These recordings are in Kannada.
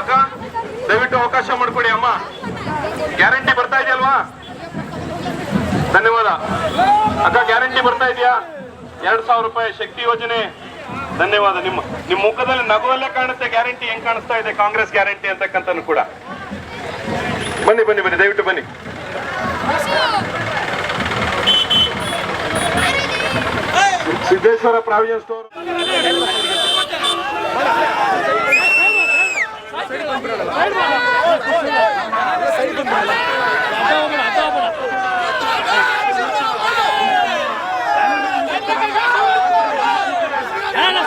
ಅಕ್ಕ, ದಯವಿಟ್ಟು ಅವಕಾಶ ಮಾಡಿಕೊಡಿ, ಅಮ್ಮ. ಗ್ಯಾರಂಟಿ ಬರ್ತಾ ಇದೆಯಲ್ವಾ? ಧನ್ಯವಾದ. ಅಕ್ಕ, ಗ್ಯಾರಂಟಿ ಬರ್ತಾ ಇದೆಯಾ? ಎರಡ್ ಸಾವಿರ ರೂಪಾಯಿ ಶಕ್ತಿ ಯೋಜನೆ. ಧನ್ಯವಾದ. ನಿಮ್ಮ ನಿಮ್ಮ ಮುಖದಲ್ಲಿ ನಗುವಲ್ಲೇ ಕಾಣುತ್ತೆ, ಗ್ಯಾರಂಟಿ ಹೆಂಗ್ ಕಾಣಿಸ್ತಾ ಇದೆ, ಕಾಂಗ್ರೆಸ್ ಗ್ಯಾರಂಟಿ ಅಂತಕ್ಕಂಥ ಕೂಡ. ಬನ್ನಿ ಬನ್ನಿ ಬನ್ನಿ, ದಯವಿಟ್ಟು ಬನ್ನಿ. Siddeshwara provision store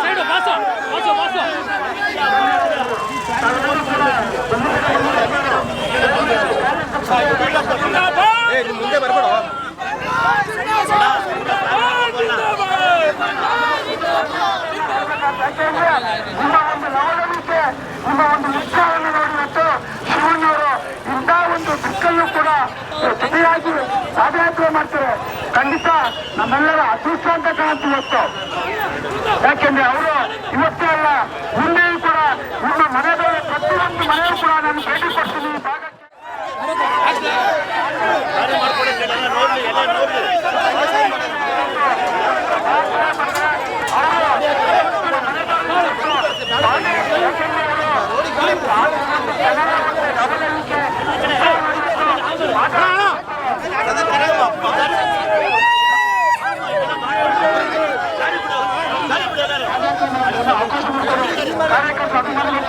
side boss ನಿಮ್ಮ ಒಂದು ನವನವಿಕೆ ನಿಮ್ಮ ಒಂದು ನಿಷ್ಠಾವನ್ನು ನೋಡಿಬಿಟ್ಟು ಶಿವಣ್ಣವರು ಇಂಥ ಒಂದು ದಿಕ್ಕಲ್ಲೂ ಕೂಡ ಜೊತೆಯಾಗಿ ಪಾದಯಾತ್ರೆ ಮಾಡ್ತಾರೆ ಖಂಡಿತ ನಮ್ಮೆಲ್ಲರ ಅದೃಷ್ಟ ಅಂತ ಕಾಣುತ್ತೆ ಇವತ್ತು ಯಾಕೆಂದ್ರೆ ಅವರು ಇವತ್ತೇ ಅಲ್ಲ ಮುಂದೆಯೂ কারা